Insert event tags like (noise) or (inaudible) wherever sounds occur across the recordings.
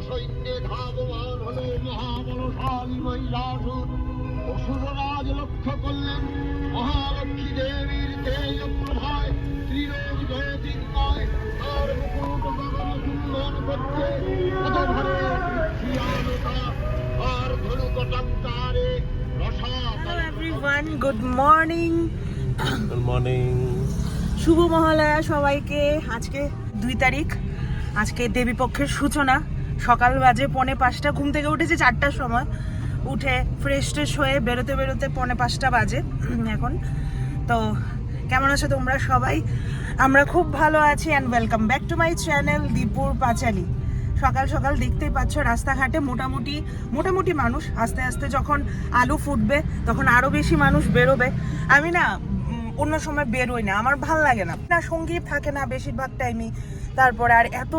সসৈন্যে ধাবমান হলো মহাবলশালী মহিষাসুর অসুররাজ লক্ষ্য করলেন মহালক্ষ্মী দেবীর তেজ প্রভায় ত্রিলোক তার মুকুট গগন চুম্বন করছে পদধরে শিয়ালতা আর everyone good morning good morning শুভ মহালয়া সবাইকে। আজকে দুই তারিখ। আজকে দেবীপক্ষের সূচনা। সকাল বাজে, পনে পাঁচটা, ঘুম থেকে উঠেছে চারটার সময়। উঠে ফ্রেশ ট্রেশ হয়ে বেরোতে বেরোতে পনে পাঁচটা বাজে (clears throat) এখন। তো কেমন আছো তোমরা সবাই? আমরা খুব ভালো আছি and welcome back to my channel দীপুর পাঁচালি সকাল সকাল দেখতেই পাচ্ছ রাস্তাঘাটে মোটামুটি মোটামুটি মানুষ। আস্তে আস্তে যখন আলু ফুটবে, তখন আরও বেশি মানুষ বেরোবে। আমি না অন্য সময় বেরোই না আমার ভালো লাগে না। না সংগীত থাকে না বেশিরভাগ টাইমই তারপরে আর এত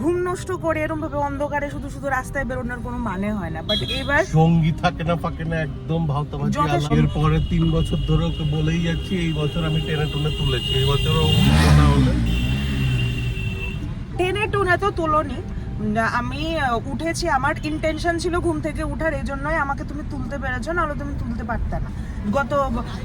ঘুম নষ্ট করে এরকম ভাবে অন্ধকারে শুধু শুধু রাস্তায় বেরোনোর কোনো মানে হয় না। বাট এবার সঙ্গী থাকে না ফাঁকে না একদম ভাওতাবাজি। এর পরে তিন বছর ধরে ওকে বলেই যাচ্ছি এই বছর আমি টেনে টুনে তুলেছি। এই বছরও না হলে টেনে টুনে তো তোলনি। আমি উঠেছি আমার ইন্টেনশন ছিল ঘুম থেকে উঠার এই জন্যই আমাকে তুমি তুলতে পেরেছ নাহলে তুমি তুলতে পারতে না। গত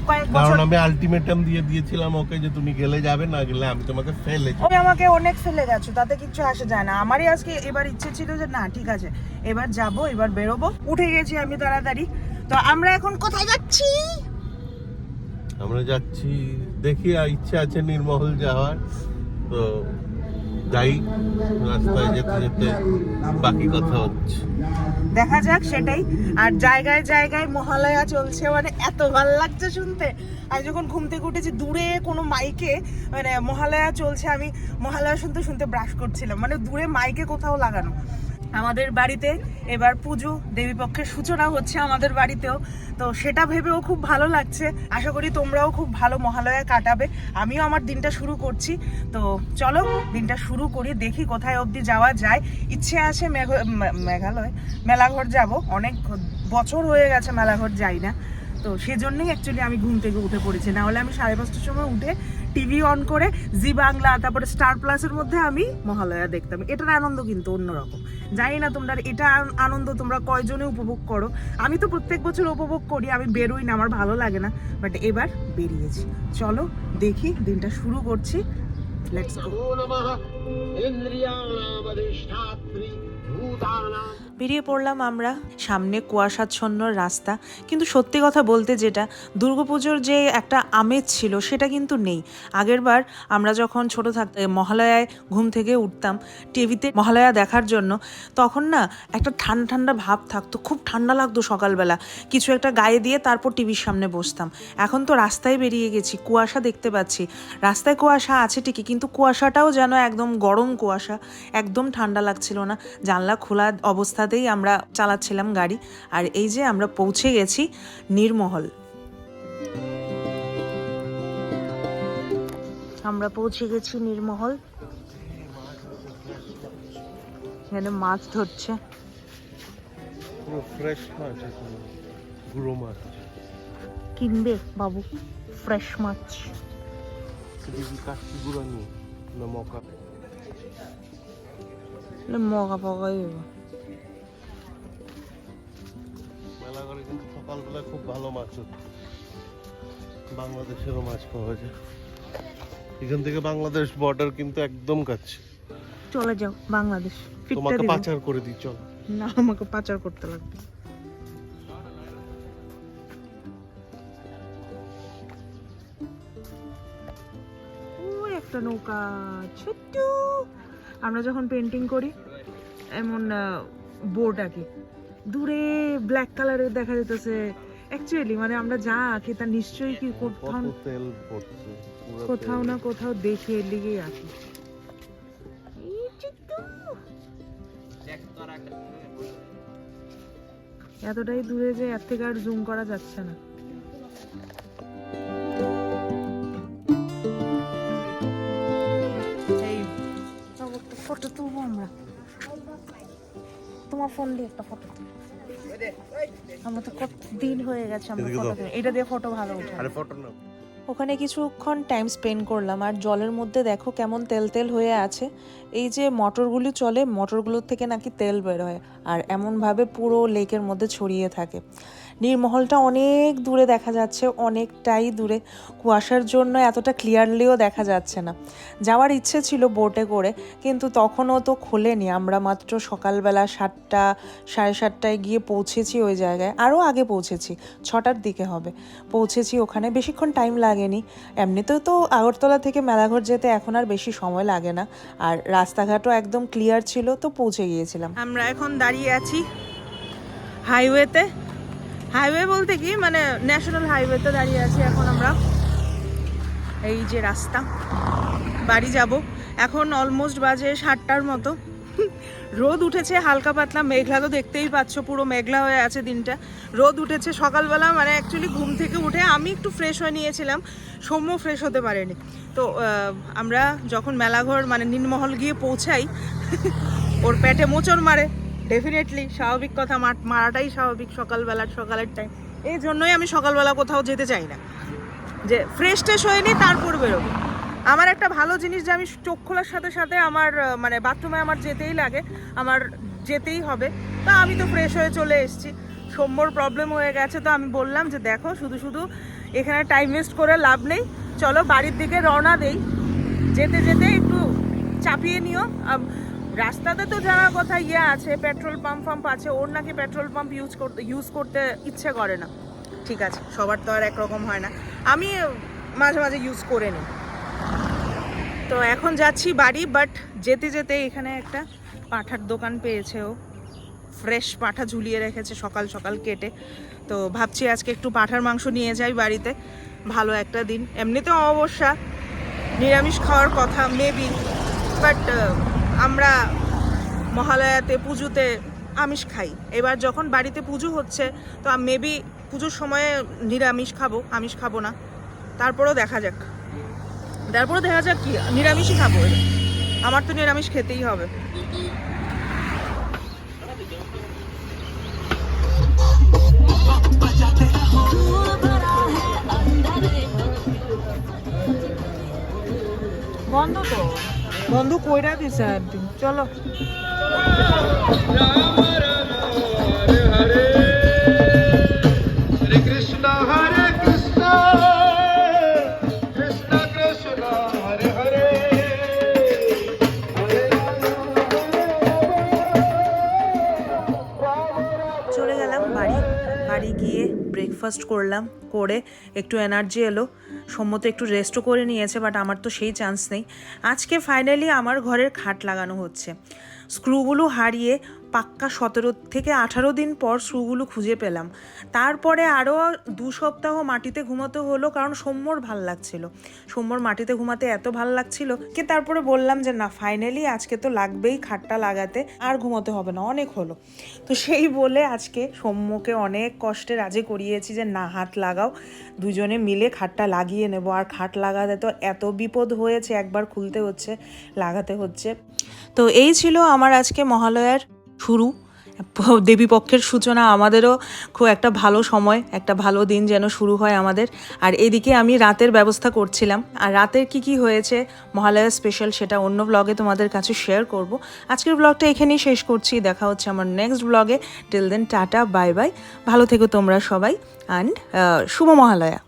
কয়েক বছর কারণ আমি আলটিমেটাম দিয়ে দিয়েছিলাম ওকে যে তুমি গেলে যাবে না গেলে আমি তোমাকে ফেলে ওই আমাকে অনেক ফেলে গেছো তাতে কিচ্ছু আসে যায় না। আমারই আজকে এবার ইচ্ছে ছিল যে না ঠিক আছে এবার যাব এবার বেরোবো। উঠে গেছি আমি তাড়াতাড়ি। তো আমরা এখন কোথায় যাচ্ছি? আমরা যাচ্ছি দেখি ইচ্ছে আছে নির্মহল যাওয়ার। তো যাই, রাস্তায় যেতে যেতে বাকি কথা হচ্ছে। দেখা যাক, সেটাই। আর জায়গায় জায়গায় মহালয়া চলছে মানে এত ভালো লাগছে শুনতে। আমি যখন ঘুম থেকে উঠেছি, দূরে কোনো মাইকে মানে মহালয়া চলছে, আমি মহালয়া শুনতে শুনতে ব্রাশ করছিলাম। মানে দূরে মাইকে কোথাও লাগানো। আমাদের বাড়িতে। এবার পুজো, দেবীপক্ষের সূচনা হচ্ছে আমাদের বাড়িতেও। তো সেটা ভেবেও খুব ভালো লাগছে। আশা করি তোমরাও খুব ভালো মহালয়া কাটাবে। আমিও আমার দিনটা শুরু করছি। তো চলো, দিনটা শুরু করি, দেখি কোথায় অবধি যাওয়া যায়। ইচ্ছে আছে মেঘালয়, মেলাঘর যাব। অনেক বছর হয়ে গেছে মেলাঘর যাই না। তো সেজন্যই অ্যাকচুয়ালি আমি ঘুম থেকে উঠে পড়েছি। না হলে আমি সাড়ে পাঁচটার সময় উঠে টিভি অন করে, জি বাংলা, তারপরে স্টার প্লাসের মধ্যে আমি মহালয়া দেখতাম। এটার আনন্দ কিন্তু অন্যরকম। জানি না তোমরা, এটা আনন্দ তোমরা কয়জনে উপভোগ করো। আমি তো প্রত্যেক বছর উপভোগ করি, আমি বেরোই না, আমার ভালো লাগে না। বাট এবার বেরিয়েছি। চলো দেখি, দিনটা শুরু করছি। লেটস গো ভূতানাম। বেরিয়ে পড়লাম আমরা সামনে কুয়াশাচ্ছন্ন রাস্তা। কিন্তু সত্যি কথা বলতে যেটা দুর্গাপুজোর যে একটা আমেজ ছিল সেটা কিন্তু নেই। আগেরবার আমরা যখন ছোট থাকতে মহালয়ায় ঘুম থেকে উঠতাম টিভিতে মহালয়া দেখার জন্য, তখন না একটা ঠান্ডা ঠান্ডা ভাব থাকতো, খুব ঠান্ডা লাগতো সকালবেলা। কিছু একটা গায়ে দিয়ে তারপর টিভির সামনে বসতাম। এখন তো রাস্তায় বেরিয়ে গেছি, কুয়াশা দেখতে পাচ্ছি। রাস্তায় কুয়াশা আছে ঠিকই, কিন্তু কুয়াশাটাও যেন একদম গরম কুয়াশা, একদম ঠান্ডা লাগছিল না। জানলা খোলা অবস্থাতেই আমরা চালাচ্ছিলাম গাড়ি। আর এই যে আমরা পৌঁছে গেছি নির্মহল। আমরা পৌঁছে গেছি নির্মহল। এখানে মাছ ধরছে। পুরো ফ্রেশ মাছ গুঁড়ো মাছ। কিনবে বাবু? ফ্রেশ মাছ। শুধু কি গুঁড়ো নিয়ে। না মকা। মগা সকালবেলা খুব ভালো মাছ হতো বাংলাদেশেরও মাছ পাওয়া যায়। এখান থেকে বাংলাদেশ বর্ডার কিন্তু একদম কাছে। চলে যাও বাংলাদেশ। তোমাকে পাচার করে দিই চল। না আমাকে পাচার করতে লাগবে। একটা নৌকা ছোট্ট। আমরা যখন পেন্টিং করি এমন বোর্ড আঁকি। দূরে ব্ল্যাক কালারের দেখা যেতেছে অ্যাকচুয়ালি মানে আমরা যা আঁকি তা নিশ্চয়ই কি কোথাও কত পড়ছে কোথাও না কোথাও দেখে এর লিগেই আঁকি। এতটাই দূরে যে এর থেকে আর জুম করা যাচ্ছে না। ফটো তুলবো আমরা। তোমার ফোন দিয়ে একটা ফটো আমরা তো কত দিন হয়ে গেছে আমরা ফটো। এটা দিয়ে ফটো ভালো উঠে। আরে ফটো নাও। ওখানে কিছুক্ষণ টাইম স্পেন্ড করলাম আর জলের মধ্যে দেখো কেমন তেল তেল হয়ে আছে। এই যে মোটরগুলি চলে মোটরগুলোর থেকে নাকি তেল বের হয় আর এমনভাবে পুরো লেকের মধ্যে ছড়িয়ে থাকে। নীরমহলটা অনেক দূরে দেখা যাচ্ছে, অনেকটাই দূরে। কুয়াশার জন্য এতটা ক্লিয়ারলিও দেখা যাচ্ছে না। যাওয়ার ইচ্ছে ছিল বোটে করে, কিন্তু তখনও তো খোলেনি। আমরা মাত্র সকালবেলা সাতটা, সাড়ে সাতটায় গিয়ে পৌঁছেছি ওই জায়গায়। আরও আগে পৌঁছেছি, ছটার দিকে হবে। পৌঁছেছি ওখানে, বেশিক্ষণ টাইম লাগেনি। এমনিতেও তো আগরতলা থেকে মেলাঘর যেতে এখন আর বেশি সময় লাগে না। আর রাস্তাঘাটও একদম ক্লিয়ার ছিল, তো পৌঁছে গিয়েছিলাম। আমরা এখন দাঁড়িয়ে আছি হাইওয়েতে হাইওয়ে বলতে কি মানে ন্যাশনাল হাইওয়েতে দাঁড়িয়ে আছি এখন আমরা। এই যে রাস্তা, বাড়ি যাব। এখন অলমোস্ট বাজে সাতটার মতো। রোদ উঠেছে হালকা পাতলা, মেঘলা তো দেখতেই পাচ্ছ, পুরো মেঘলা হয়ে আছে দিনটা। রোদ উঠেছে সকালবেলা মানে অ্যাকচুয়ালি ঘুম থেকে উঠে আমি একটু ফ্রেশ হয়ে নিয়েছিলাম। সৌম্য ফ্রেশ হতে পারেনি। তো আমরা যখন মেলাঘর মানে নীলমহল গিয়ে পৌঁছাই, ওর পেটে মোচড় মারে। ডেফিনেটলি স্বাভাবিক কথা, মার- মারাটাই স্বাভাবিক সকালবেলার, সকালের টাইম এই জন্যই আমি সকালবেলা কোথাও যেতে চাই না। যে ফ্রেশ ট্রেশ হয়ে নিই তারপর বেরোবো। আমার একটা ভালো জিনিস যে আমি চোখ খোলার সাথে সাথে আমার মানে বাথরুমে আমার যেতেই লাগে, আমার যেতেই হবে। তা আমি তো ফ্রেশ হয়ে চলে এসেছি। সোম্যর প্রবলেম হয়ে গেছে, তো আমি বললাম যে দেখো, শুধু শুধু এখানে টাইম ওয়েস্ট করে লাভ নেই। চলো বাড়ির দিকে রওনা দেই। যেতে যেতে একটু চাপিয়ে নিও। রাস্তাতে তো যাওয়ার কথা ইয়ে আছে পেট্রোল পাম্প ফাম্প আছে, ওর নাকি পেট্রোল পাম্প ইউজ করতে ইউজ করতে ইচ্ছে করে না। ঠিক আছে, সবার তো আর একরকম হয় না। আমি মাঝে মাঝে ইউজ করে নিই তো এখন যাচ্ছি বাড়ি বাট যেতে যেতে এখানে একটা পাঠার দোকান পেয়েছে ও। ফ্রেশ পাঁঠা ঝুলিয়ে রেখেছে, সকাল সকাল কেটে। তো ভাবছি আজকে একটু পাঁঠার মাংস নিয়ে যাই বাড়িতে। ভালো একটা দিন। এমনিতেও অবশ্যা নিরামিষ খাওয়ার কথা মেবি বাট আমরা মহালয়াতে পুজোতে আমিষ খাই। এবার যখন বাড়িতে পুজো হচ্ছে, তো মেবি পুজোর সময়ে নিরামিষ খাব, আমিষ খাব না। তারপরেও দেখা যাক। তারপরে দেখা যাক কি, নিরামিষই খাব। আমার তো নিরামিষ খেতেই হবে। বন্ধ তো। বন্ধু কইরা দিছে একদিন চলো। ফার্স্ট করলাম করে একটু এনার্জি এলো। সম্মত একটু রেস্টও করে নিয়েছে বাট আমার তো সেই চান্স নেই। আজকে ফাইনালি আমার ঘরের খাট লাগানো হচ্ছে। স্ক্রুগুলো হারিয়ে পাক্কা সতেরো থেকে আঠারো দিন পর স্ক্রুগুলো খুঁজে পেলাম। তারপরে আরও দু সপ্তাহ মাটিতে ঘুমাতে হলো কারণ সৌম্যর ভালো লাগছিল। সৌম্যর মাটিতে ঘুমাতে এত ভালো লাগছিল কি তারপরে বললাম যে, না ফাইনালি আজকে তো লাগবেই খাটটা লাগাতে, আর ঘুমাতে হবে না। অনেক হলো। তো সেই বলে আজকে সৌম্যকে অনেক কষ্টে রাজি করিয়েছি যে, না, হাত লাগাও। দুজনে মিলে খাটটা লাগিয়ে নেব। আর খাট লাগাতে তো এত বিপদ হয়েছে, একবার খুলতে হচ্ছে, লাগাতে হচ্ছে। তো এই ছিল আমার আজকে মহালয়ার শুরু। দেবীপক্ষের সূচনা আমাদেরও খুব একটা ভালো সময়, একটা ভালো দিন যেন শুরু হয় আমাদের। আর এদিকে আমি রাতের ব্যবস্থা করছিলাম। আর রাতের কি কি হয়েছে, মহালয়া স্পেশাল সেটা অন্য ব্লগে তোমাদের কাছে শেয়ার করব। আজকের ব্লগটা এখানেই শেষ করছি। দেখা হচ্ছে আমার নেক্সট ব্লগে till then tata bye bye ভালো থেকো তোমরা সবাই। অ্যান্ড শুভ মহালয়া।